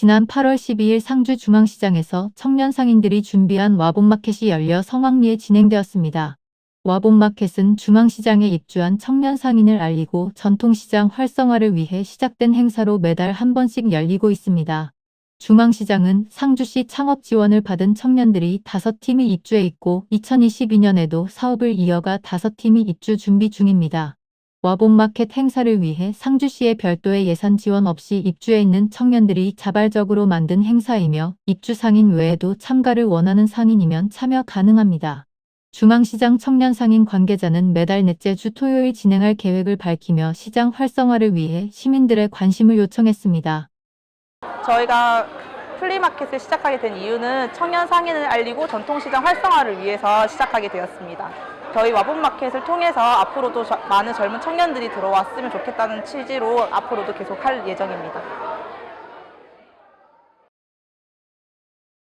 지난 8월 12일 상주 중앙시장에서 청년 상인들이 준비한 와본마켓이 열려 성황리에 진행되었습니다. 와본마켓은 중앙시장에 입주한 청년 상인을 알리고 전통시장 활성화를 위해 시작된 행사로 매달 한 번씩 열리고 있습니다. 중앙시장은 상주시 창업 지원을 받은 청년들이 다섯 팀이 입주해 있고 2022년에도 사업을 이어가 다섯 팀이 입주 준비 중입니다. 와봉마켓 행사를 위해 상주시의 별도의 예산 지원 없이 입주해 있는 청년들이 자발적으로 만든 행사이며 입주 상인 외에도 참가를 원하는 상인이면 참여 가능합니다. 중앙시장 청년 상인 관계자는 매달 넷째 주 토요일 진행할 계획을 밝히며 시장 활성화를 위해 시민들의 관심을 요청했습니다. 저희가 플리마켓을 시작하게 된 이유는 청년 상인을 알리고 전통시장 활성화를 위해서 시작하게 되었습니다. 저희 와본마켓을 통해서 앞으로도 저- 많은 젊은 청년들이 들어왔으면 좋겠다는 취지로 앞으로도 계속 할 예정입니다.